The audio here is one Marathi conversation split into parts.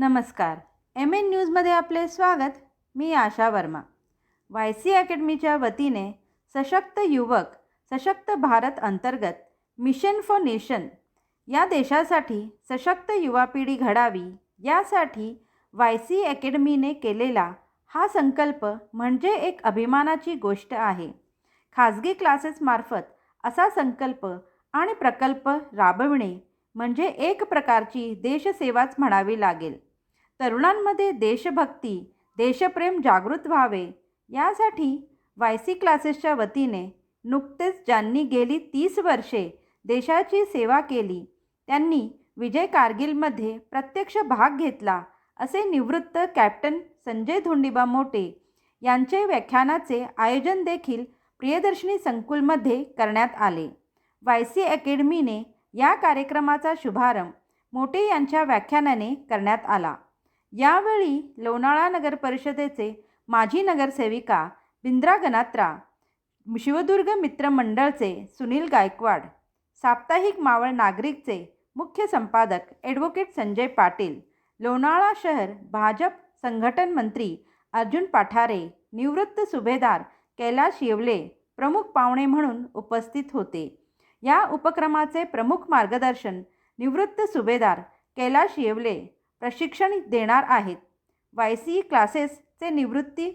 नमस्कार. एम एन न्यूजमध्ये आपले स्वागत. मी आशा वर्मा. वाय सी अकॅडमीच्या वतीने सशक्त युवक सशक्त भारत अंतर्गत मिशन फॉर नेशन या देशासाठी सशक्त युवा पिढी घडावी यासाठी वाय सी अकॅडमीने केलेला हा संकल्प म्हणजे एक अभिमानाची गोष्ट आहे. खाजगी क्लासेसमार्फत असा संकल्प आणि प्रकल्प राबविणे म्हणजे एक प्रकारची देशसेवाच म्हणावी लागेल. तरुणांमध्ये देशभक्ती देशप्रेम जागृत व्हावे. यासाठी वाय सी क्लासेसच्या वतीने नुकतेच ज्यांनी गेली तीस वर्षे देशाची सेवा केली त्यांनी विजय कारगिलमध्ये प्रत्यक्ष भाग घेतला असे निवृत्त कॅप्टन संजय धोंडिबा मोटे यांचे व्याख्यानाचे आयोजन देखील प्रियदर्शनी संकुलमध्ये करण्यात आले. वाय सी अकॅडमीने या कार्यक्रमाचा शुभारंभ मोटे यांच्या व्याख्यानाने करण्यात आला. यावेळी लोणाळा नगर परिषदेचे माजी नगरसेविका बिंद्रा गनात्रा शिवदुर्ग मित्र मंडळचे सुनील गायकवाड साप्ताहिक मावळ नागरिकचे मुख्य संपादक ॲडव्होकेट संजय पाटील लोणाळा शहर भाजप संघटन मंत्री अर्जुन पाठारे निवृत्त सुभेदार कैलाश येवले प्रमुख पाहुणे म्हणून उपस्थित होते. या उपक्रमाचे प्रमुख मार्गदर्शन निवृत्त सुभेदार कैलाश येवले प्रशिक्षण देणार आहेत. वाय सी क्लासेसचे निवृत्ती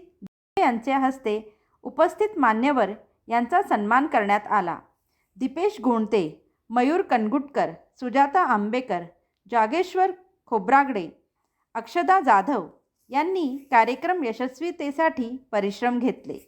यांच्या हस्ते उपस्थित मान्यवर यांचा सन्मान करण्यात आला. दीपेश गोणते मयूर कनगुटकर सुजाता आंबेकर जागेश्वर खोब्रागडे अक्षदा जाधव यांनी कार्यक्रम यशस्वीतेसाठी परिश्रम घेतले.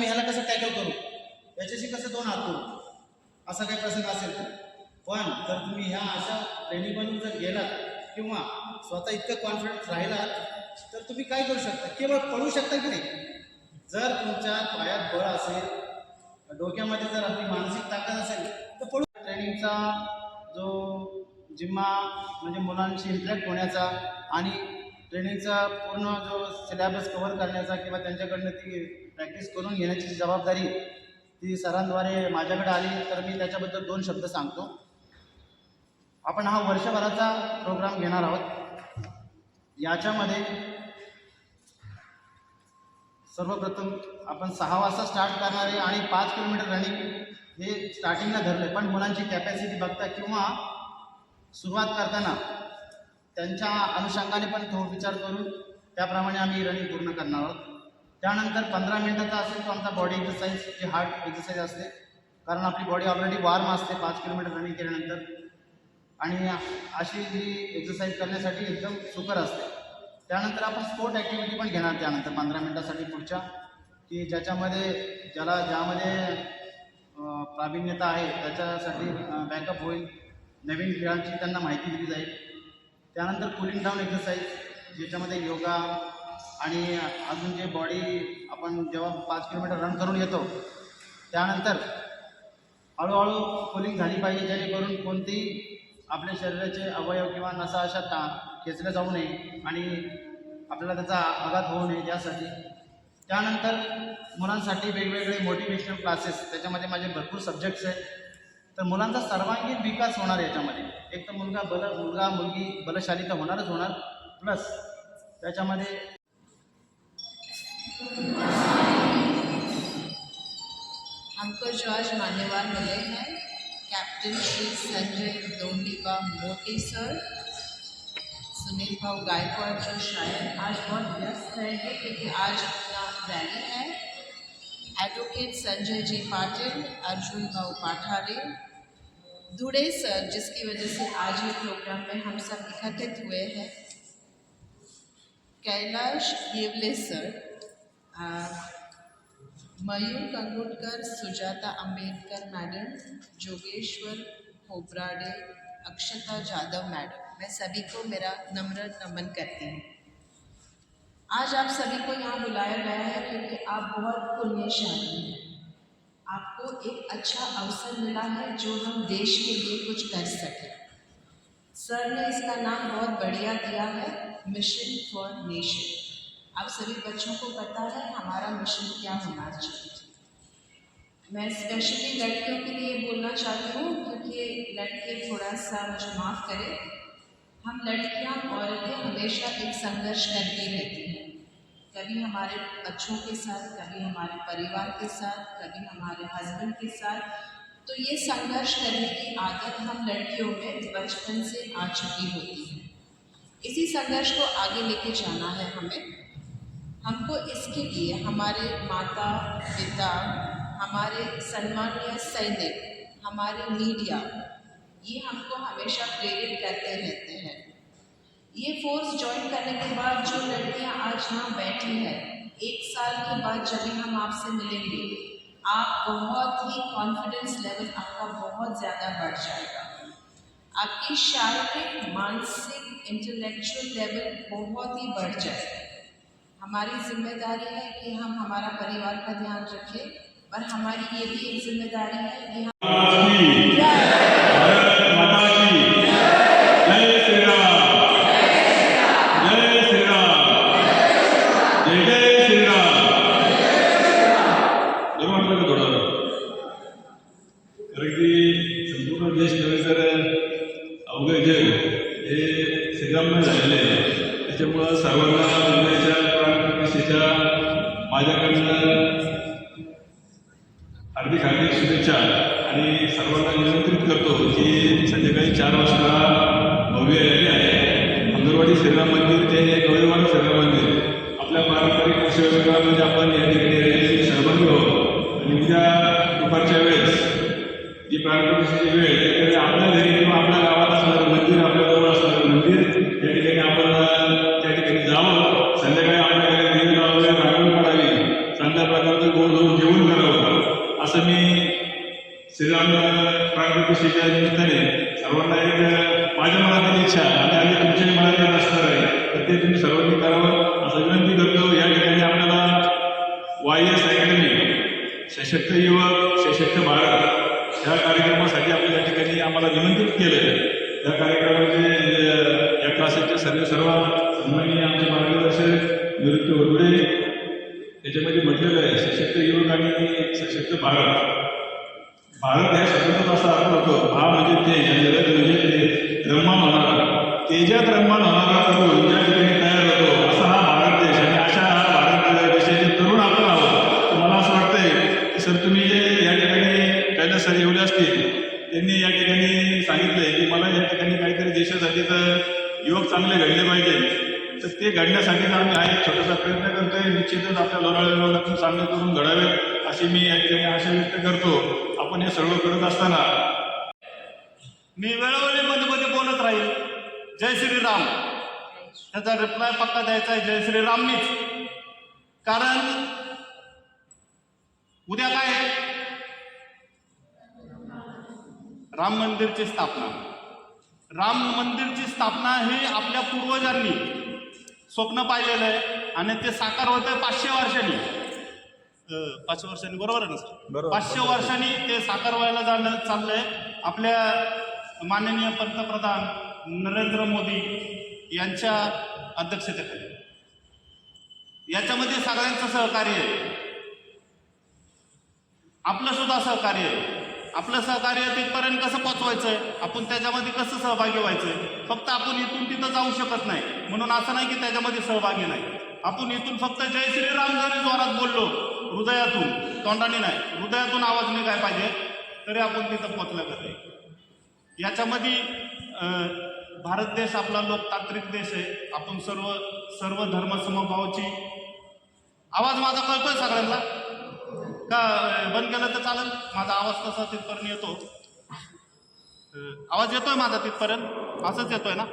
मी ह्याला कसं टॅकल करू? याच्याशी कसं दोन हात करू? असा काही प्रसंग असेल तर. पण जर तुम्ही ह्या अशा ट्रेनिंगमधून जर गेलात किंवा स्वतः इतकं कॉन्फिडन्स राहिलात तर तुम्ही काय करू शकता? केवळ पळू शकता की नाही? जर तुमच्या पायात बळ असेल डोक्यामध्ये जर आपली मानसिक ताकद असेल तर पळू. ट्रेनिंगचा जो जिम्मा म्हणजे मुलांशी इंटरॅक्ट होण्याचा आणि ट्रेनिंगचा पूर्ण जो सिलेबस कव्हर करण्याचा किंवा त्यांच्याकडनं ती प्रॅक्टिस करून घेण्याची जी जबाबदारी ती सरांद्वारे माझ्याकडे आली तर मी त्याच्याबद्दल दोन शब्द सांगतो. आपण हा वर्षभराचा प्रोग्राम घेणार आहोत. याच्यामध्ये सर्वप्रथम आपण सहा वाजता स्टार्ट करणार आहे आणि पाच किलोमीटर रनिंग हे स्टार्टिंगला धरलं. आहे पण मुलांची कॅपॅसिटी बघता किंवा सुरुवात करताना त्यांच्या अनुषंगाने पण तो विचार करून त्याप्रमाणे आम्ही रनिंग पूर्ण करणार आहोत. त्यानंतर पंधरा मिनटाचा असेल तो आमचा बॉडी एक्सरसाइज जी हार्ड एक्सरसाइज असते. कारण आपली बॉडी ऑलरेडी वॉर्म असते पाच किलोमीटर रनिंग केल्यानंतर. आणि अशी जी एक्सरसाइज करण्यासाठी एकदम सुकर असते. त्यानंतर आपण स्पोर्ट ॲक्टिव्हिटी पण घेणार त्यानंतर पंधरा मिनटासाठी पुढच्या. की ज्याच्यामध्ये ज्याला ज्यामध्ये प्रावीण्यता आहे त्याच्यासाठी बॅकअप होईल. नवीन खेळांची त्यांना माहिती दिली जाईल. त्यानंतर कुलिंग डाऊन एक्सरसाइज ज्याच्यामध्ये योगा आणि अजून जे बॉडी आपण जेव्हा पाच किलोमीटर रन करून येतो त्यानंतर हळूहळू कुलिंग झाली पाहिजे जेणेकरून कोणतेही आपल्या शरीराचे अवयव किंवा नसा अशा ता खेचल्या जाऊ नये आणि आपल्याला त्याचा आघात होऊ नये यासाठी. त्यानंतर मुलांसाठी वेगवेगळे मोटिवेशनल क्लासेस त्याच्यामध्ये माझे भरपूर सब्जेक्ट्स आहेत. तर मुलांचा सर्वांगीण विकास होणार याच्यामध्ये. एक तर मुलगा बल मुलगा मुलगी बलशाली तर होणारच होणार. प्लस त्याच्यामध्ये हमको जो आज मान्यवर मिले हैं. कैप्टन श्री संजय दोंडीबा मोटी सर सुनील भाव गायकवाड़ जो शायद आज बहुत व्यस्त रहेंगे क्योंकि आज अपना रैली है. एडवोकेट संजय जी पाटिल अर्जुन भाव पाठारे दुड़े सर, जिसकी वजह से आज ये प्रोग्राम में हम सब इकट्ठित हुए हैं। Kailash Yewale sir Mayur Kangutkar Sujata Ambedkar madam, Jogeshwar Hobrade Akshata Jadhav madam, मैं सभी को मेरा नम्र नमन करती हूँ। आज आप सभी को यहाँ बुलाया गया है, क्योंकि आप बहुत पुण्यशाली हैं। आपको एक अच्छा अवसर मिला है जो हम देश के लिए कुछ कर सकें। सर ने इसका नाम बहुत बढ़िया दिया है मिशन फॉर नेशन आप सभी बच्चों को पता है हमारा मिशन क्या होना चाहिए। मैं स्पेशली लड़कियों के लिए बोलना चाहती हूँ, क्योंकि लड़के थोड़ा सा मुझे माफ़ करें। हम लड़कियाँ औरतें हमेशा एक संघर्ष करती रहती हैं। कभी हमारे बच्चों के साथ, कभी हमारे परिवार के साथ, कभी हमारे हस्बैंड के साथ। तो ये संघर्ष करने की आदत हम लड़कियों में बचपन से आ चुकी होती है। इसी संघर्ष को आगे लेके जाना है हमें। हमको इसके लिए हमारे माता, पिता, हमारे सम्मानीय सैनिक, हमारे मीडिया, ये हमको हमेशा प्रेरित करते रहते हैं। ये फोर्स ज्वाइन करने के बाद जो लड़कियाँ आज यहाँ बैठी हैं एक साल के बाद जब भी हम आपसे मिलेंगे आप बहुत ही कॉन्फिडेंस लेवल आपका बहुत ज़्यादा बढ़ जाएगा। आपकी शारीरिक मानसिक इंटेलेक्चुअल लेवल बहुत ही बढ़ जाएगा। हमारी ज़िम्मेदारी है कि हम हमारा परिवार का ध्यान रखें और हमारी ये भी एक ज़िम्मेदारी है कि हम जय जय श्री राम बरं वाटलं का थोडं कारण की संपूर्ण देश नव्हे तर अवघड जग हे श्रीराममय झालेले आहे. त्याच्यामुळं सर्वांना दुनियाच्या प्राणप्रतिष्ठेच्या माझ्याकडनं हार्दिक हार्दिक शुभेच्छा. आणि सर्वांना निमंत्रित करतो की संध्याकाळी चार वाजता भव्य रॅली आहे. अंगणवाडी श्रीराम मंदिर ते गवळीवाडा श्रीराम पारंपरिक कृषी आपण या ठिकाणी सहभागी आहोत आणि उद्या दुपारच्या वेळेस जी प्राणप्रतिष्ठेची वेळ त्यावेळी आपल्या घरी किंवा आपल्या गावात असणारं मंदिर आपल्या जवळ असणारं मंदिर या ठिकाणी आम्हाला निमंत्रित केलं म्हणजे या कार्यक्रमाचे या क्लासेसचे सर्व सर्व सन्माननीय आमचे मार्गदर्शक निवृत्ती वरवडे त्याच्यामध्ये म्हटलेलं आहे सशक्त युवक आणि सशक्त भारत. भारत या शब्दाचा असा अर्थ होतो. भा म्हणजे तेज आणि रथ म्हणजे ते म्हणजे रम्मान होणारा. तेजात रम्मान होणारा तरुण ज्या ठिकाणी तयार ते घडण्यासाठी आम्ही हा एक छोटासा प्रयत्न करतोय. निश्चितच आपल्या लोणावळा विभागातून चांगले करून घडावेत अशी मी या ठिकाणी आशा व्यक्त करतो. आपण हे सर्व करत असताना मी वेळोवेळी मध्ये मध्ये बोलत राहील. जय श्रीराम. त्याचा रिप्लाय पक्का द्यायचा आहे. जय श्रीरामनीच कारण उद्या काय? राम मंदिरची स्थापना. राम मंदिरची स्थापना ही आपल्या पूर्वजांनी स्वप्न पाहिलेलं आहे आणि ते साकार होत आहे पाचशे वर्षांनी. पाचशे वर्षांनी बरोबर आहे ना सर? पाचशे वर्षांनी ते साकार व्हायला जाणं चाललंय. आपल्या माननीय पंतप्रधान नरेंद्र मोदी यांच्या अध्यक्षतेखाली. याच्यामध्ये सगळ्यांचं सहकार्य आहे. आपलं सुद्धा सहकार्य आहे. आपलं सहकार्य तिथपर्यंत कसं पोचवायचं आहे आपण त्याच्यामध्ये कसं सहभागी व्हायचं फक्त आपण इथून तिथं जाऊ शकत नाही. म्हणून असं नाही की त्याच्यामध्ये सहभागी नाही. आपण इथून फक्त जय श्रीराम जरी जोरात बोललो हृदयातून तोंडाने नाही हृदयातून आवाज निघाय पाहिजे तरी आपण तिथं पोचलं जाते याच्यामध्ये भारत देश आपला लोकतांत्रिक देश आहे. आपण सर्व सर्व धर्मसमभावाची आवाज माझा कळतोय सगळ्यांना? का बंद केलं तर चालेल. माझा आवाज तसा तिथपर्यंत येतो. आवाज येतोय माझा तिथपर्यंत? असंच येतोय ना?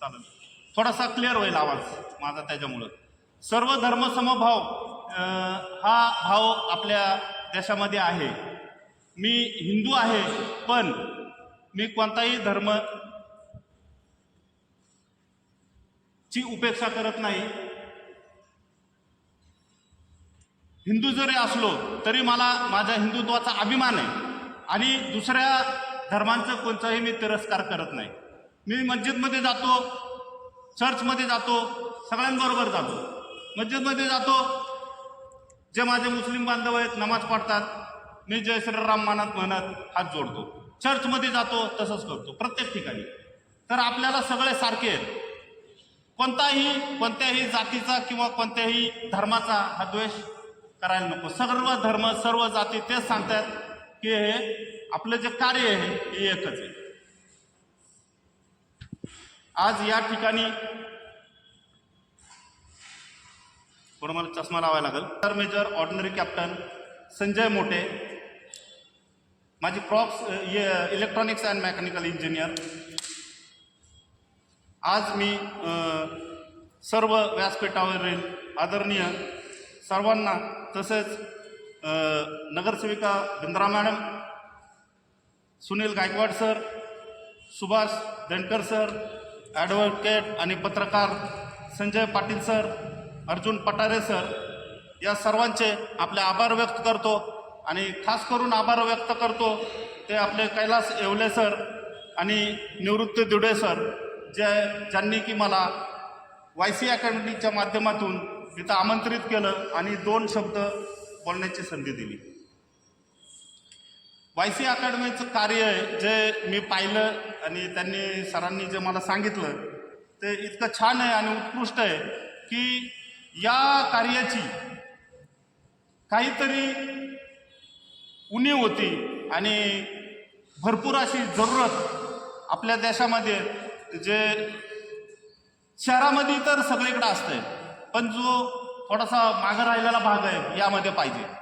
चालेल. थोडासा क्लिअर होईल आवाज माझा त्याच्यामुळं. सर्व धर्मसमभाव हा भाव आपल्या देशामध्ये आहे. मी हिंदू आहे पण मी कोणताही धर्म ची उपेक्षा करत नाही. हिंदू जरी असलो तरी मला माझ्या हिंदुत्वाचा अभिमान आहे. आणि दुसऱ्या धर्मांचं कोणताही मी तिरस्कार करत नाही. मी मस्जिदमध्ये जातो चर्चमध्ये जातो सगळ्यांबरोबर जातो. मस्जिदमध्ये जातो जे माझे मुस्लिम बांधव आहेत नमाज पडतात मी जय श्रीराम मानत म्हणत हात जोडतो. चर्चमध्ये जातो तसंच करतो प्रत्येक ठिकाणी. तर आपल्याला सगळे सारखे आहेत. कोणताही कोणत्याही जातीचा किंवा कोणत्याही धर्माचा हा द्वेष करायला नको. सर्व धर्म सर्व जाती तेच सांगतात की हे आपलं जे कार्य आहे हे एकच आहे. आज या ठिकाणी थोडं मला चष्मा लावायला लागेल? तर major ordinary captain Sanjay Mothe. माझी crops electronics and mechanical engineer आज मी सर्व व्यासपीठावरील आदरणीय सर्वांना तसेच नगरसेविका Bindra madam Sunil Gaikwad sir Subhash Dankar sir advocate आणि पत्रकार संजय पाटील सर अर्जुन पटारे सर या सर्वांचे आपले आभार व्यक्त करतो आणि खास करून आभार व्यक्त करतो ते आपले कैलास येवले सर आणि निवृत्ती दुडे सर जे ज्यांनी की मला वाय सी अकॅडमीच्या माध्यमातून इथं आमंत्रित केलं आणि दोन शब्द बोलण्याची संधी दिली. वाय सी अकॅडमीचं कार्य आहे जे मी पाहिलं आणि त्यांनी सरांनी जे मला सांगितलं ते इतकं छान आहे आणि उत्कृष्ट आहे की या कार्याची काहीतरी उणीव होती आणि भरपूर अशी जरूरत आपल्या देशामध्ये जे शहरामध्ये तर सगळीकडे असतंय पण जो थोडासा मागं राहिलेला भाग आहे यामध्ये पाहिजे.